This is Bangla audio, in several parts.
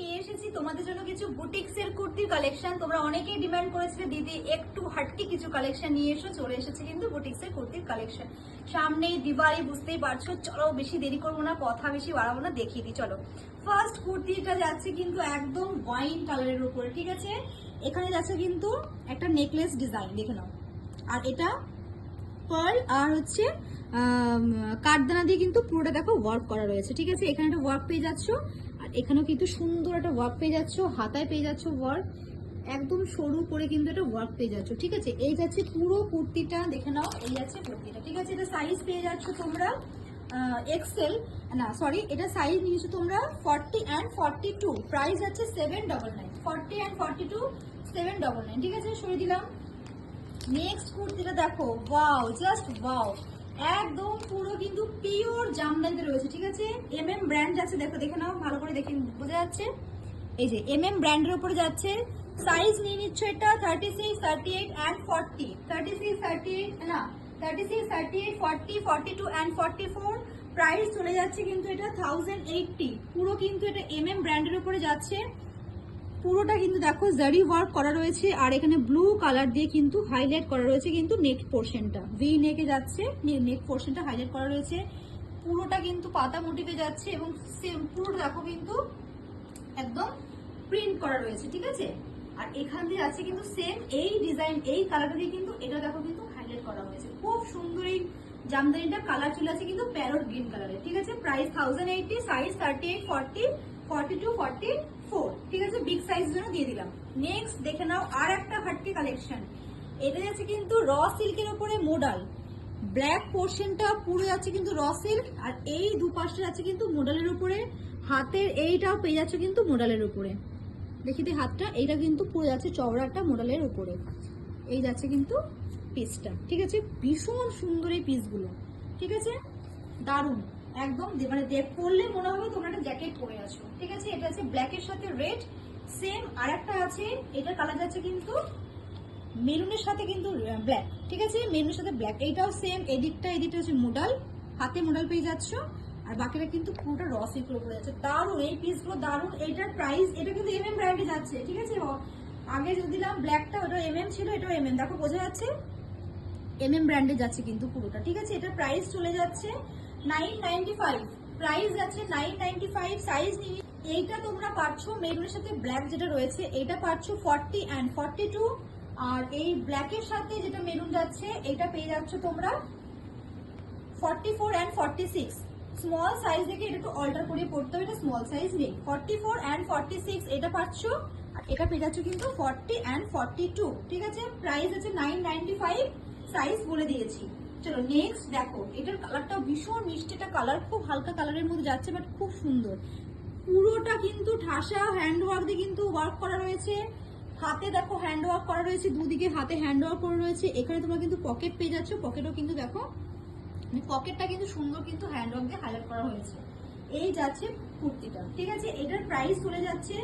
নিয়ে এসেছি। তোমাদের জন্য কিছু বুটিক্স কুর্তির কালেকশন তোমরা অনেকেই ডিমান্ড করেছিলে, দিদি একটু হাটকে কিছু কালেকশন নিয়ে এসো, চলে এসেছে কিন্তু বুটিক্স এর কুর্তির কালেকশন সামনেই দিওয়ালি, বুঝতেই পারছ, চলো বেশি দেরি করব না, কথা বেশি বাড়াবো না, দেখিয়ে দিই, চলো। ফার্স্ট কুর্তিটা যাচ্ছে কিন্তু একদম ওয়াইন কালারের উপরে, ঠিক আছে? এখানে যাচ্ছে কিন্তু একটা নেকলেস ডিজাইন দেখে নাও। আর এটা পার্ল আর হচ্ছে কাঠদানা দিয়ে কিন্তু পুরোটা দেখো ওয়ার্ক করা রয়েছে, ঠিক আছে? এখানে একটা ওয়ার্ক পেয়ে যাচ্ছ, আর এখানেও কিন্তু সুন্দর একটা ওয়ার্ক পেয়ে যাচ্ছ, হাতায় পেয়ে যাচ্ছ ওয়ার্ক একদম সরু করে কিন্তু একটা ওয়ার্ক পেয়ে যাচ্ছ, ঠিক আছে? এই যাচ্ছে পুরো কুর্তিটা, দেখে নাও, এই যাচ্ছে কুর্তিটা, ঠিক আছে? এটা সাইজ পেয়ে যাচ্ছ তোমরা এক্সেল না সরি এটা সাইজ নিয়েছো তোমরা forty and forty two price আছে seven double nine forty and forty two seven double nine ঠিক আছে? সরে দিলাম। নেক্সট কুর্তিটা দেখো ওয়াও জাস্ট ওয়াও একদম পুরো কিন্তু পিওর জামদানিতে রয়েছে, ঠিক আছে? এম এম ব্র্যান্ড যাচ্ছে, দেখো, দেখে নাও, ভালো করে দেখে বোঝা যাচ্ছে। এই যে এম এম ব্র্যান্ডের উপরে যাচ্ছে। সাইজ নিয়ে নিচ্ছ এটা thirty six thirty eight and forty thirty six thirty eight না thirty six thirty eight forty forty two and forty four price চলে যাচ্ছে কিন্তু এটা থাউজেন্ড এইটটি পুরো কিন্তু এটা এম এম ব্র্যান্ডের উপরে যাচ্ছে। পুরোটা কিন্তু দেখো জারি ওয়ার্ক করা রয়েছে, আর এখানে ব্লু কালার দিয়ে কিন্তু হাইলাইট করা রয়েছে কিন্তু নেক পোর্শনটা ভি নেকে যাচ্ছে নেক পোর্শনটা হাইলাইট করা রয়েছে। পুরোটা কিন্তু পাতা মোটিভে যাচ্ছে এবং সেম পুরো দেখো কিন্তু একদম প্রিন্ট করা রয়েছে, ঠিক আছে? আর এখান দিয়ে আছে কিন্তু সেম এই ডিজাইন এই কালারটা দিয়ে কিন্তু এটা দেখো কিন্তু হাইলাইট করা হয়েছে। খুব সুন্দর এই জামদানিটা কালার চলে আছে কিন্তু প্যারট গ্রিন কালারের ঠিক আছে? Price thousand eighty size thirty eight forty forty two forty four ঠিক আছে? বিগ সাইজ জন্য দিয়ে দিলাম। নেক্সট দেখে নাও আর একটা হাটকে কালেকশন এটা যাচ্ছে কিন্তু র সিল্কের উপরে মোডাল ব্ল্যাক পোর্শনটা পুরো যাচ্ছে কিন্তু র সিল্ক আর এই দুপাশটা যাচ্ছে কিন্তু মোডালের উপরে। হাতের এইটাও পেয়ে যাচ্ছে কিন্তু মোডালের উপরে। দেখি তো হাতটা, এইটা কিন্তু পুরো যাচ্ছে চওড়াটা মোডালের উপরে। এই যাচ্ছে কিন্তু পিসটা ঠিক আছে? ভীষণ সুন্দর এই পিসগুলো ঠিক আছে? দারুণ। একদম মানে পরলে মনে হবে তোমরা একটা জ্যাকেট পরে আছো। ঠিক আছে? এটা আছে ব্ল্যাকের সাথে রেড সেম আর একটা আছে এটা কালার যাচ্ছে কিন্তু মেরুনের সাথে কিন্তু ব্ল্যাক ঠিক আছে? মেরুনের সাথে ব্ল্যাক এইটাও সেম এদিকটা এদিকটা হচ্ছে মোডাল হাতে মোডাল পেয়ে যাচ্ছ। আর বাকিটা কিন্তু পুরোটা র সিল্কের উপরে যাচ্ছে। দারুণ! এই পিসগুলো দারুণ! এটার প্রাইস এটা কিন্তু এম এম ব্র্যান্ডে যাচ্ছে। ঠিক আছে? আগে যদি দিলাম ব্ল্যাকটা ওটা এম এম ছিল, এটাও এম এম দেখো, বোঝা যাচ্ছে? এম এম ব্র্যান্ডে যাচ্ছে কিন্তু পুরোটা। ঠিক আছে? এটার প্রাইস চলে যাচ্ছে নাইন নাইনটি ফাইভ প্রাইস যাচ্ছে নাইন নাইনটি ফাইভ সাইজ নিয়ে। এইটা তোমরা পাচ্ছ মেরুনের সাথে ব্ল্যাক যেটা রয়েছে এটা পাচ্ছ ফর্টি অ্যান্ড ফর্টি টু আর এই ব্ল্যাকের সাথে যেটা মেরুন যাচ্ছে এটা পেয়ে যাচ্ছ তোমরা forty four and forty six small size দেখে এটা একটু অল্টার করে পড়তে এটা স্মল সাইজ নেই। Forty four and forty six এটা পাচ্ছ আর এটা পেয়ে যাচ্ছ কিন্তু ফর্টি অ্যান্ড ফর্টি টু ঠিক আছে? প্রাইস আছে নাইন নাইনটি ফাইভ সাইজ বলে দিয়েছি। চলো নেক্সট দেখো, এটার কালারটা ভীষণ মিষ্টি একটা কালার খুব হালকা কালারের মধ্যে যাচ্ছে বাট খুব সুন্দর। পুরোটা কিন্তু ঠাসা হ্যান্ড ওয়ার্ক দিয়ে কিন্তু ওয়ার্ক করা রয়েছে। হাতে দেখো হ্যান্ড ওয়ার্ক করা রয়েছে, দুদিকে হাতে হ্যান্ড ওয়ার্ক করা রয়েছে। এখানে তোমরা কিন্তু পকেট পেয়ে যাচ্ছ পকেটও কিন্তু দেখো পকেটটা কিন্তু সুন্দর কিন্তু হ্যান্ড ওয়ার্ক দিয়ে হাইলাইট করা হয়েছে। এই যাচ্ছে কুর্তিটা, ঠিক আছে? এটার প্রাইস চলে যাচ্ছে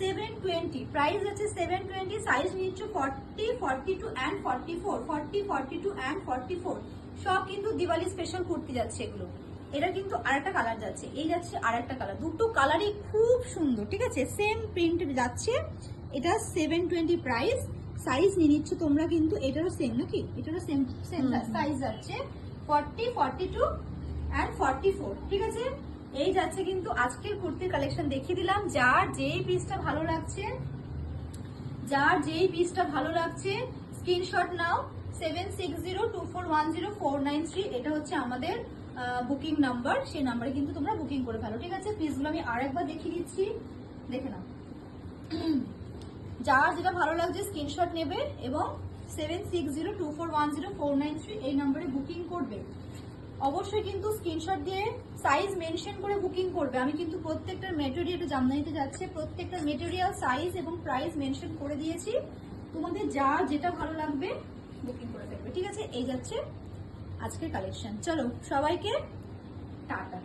সেভেন টোয়েন্টি প্রাইস যাচ্ছে সেভেন টোয়েন্টি সাইজ নিচ্ছ forty forty two and forty four forty forty two and forty four সব কিন্তু দিওয়ালি স্পেশাল কুর্তি যাচ্ছে এগুলো। এটা কিন্তু আরেকটা কালার যাচ্ছে। এই যাচ্ছে আর একটা কালার দুটো কালারই খুব সুন্দর ঠিক আছে? সেম প্রিন্ট যাচ্ছে। এটা সেভেন টোয়েন্টি প্রাইস সাইজ নিয়ে নিচ্ছ তোমরা কিন্তু এটারও সেম নাকি? এটারও সেম সেম। সাইজ যাচ্ছে forty forty two and forty four ঠিক আছে? এই যাচ্ছে কিন্তু আজকের কুর্তির কালেকশন দেখিয়ে দিলাম। যার যেই পিসটা ভালো লাগছে যার যেই পিসটা ভালো লাগছে স্ক্রিনশট নাও। Seven six zero two four one zero four nine three এটা হচ্ছে আমাদের বুকিং নাম্বার সেই নাম্বারে কিন্তু তোমরা বুকিং করে ফেলো, ঠিক আছে? পিসগুলো আমি আরেকবার দেখিয়ে দিচ্ছি। দেখে নাও। যার যেটা ভালো লাগছে স্ক্রিনশট নেবে এবং seven six zero two four one zero four nine three এই নাম্বারে বুকিং করবে। অবশ্যই কিন্তু স্ক্রিনশট দিয়ে সাইজ মেনশন করে বুকিং করবে। আমি কিন্তু প্রত্যেকটা মেটেরিয়াল জামদানিতে যাচ্ছে, প্রত্যেকটা মেটেরিয়াল সাইজ এবং প্রাইস মেনশন করে দিয়েছি। তোমাদের যা যেটা ভালো লাগবে বুকিং করে ফেলবে ঠিক আছে? এই যাচ্ছে আজকের কালেকশন চলো সবাইকে টাটা।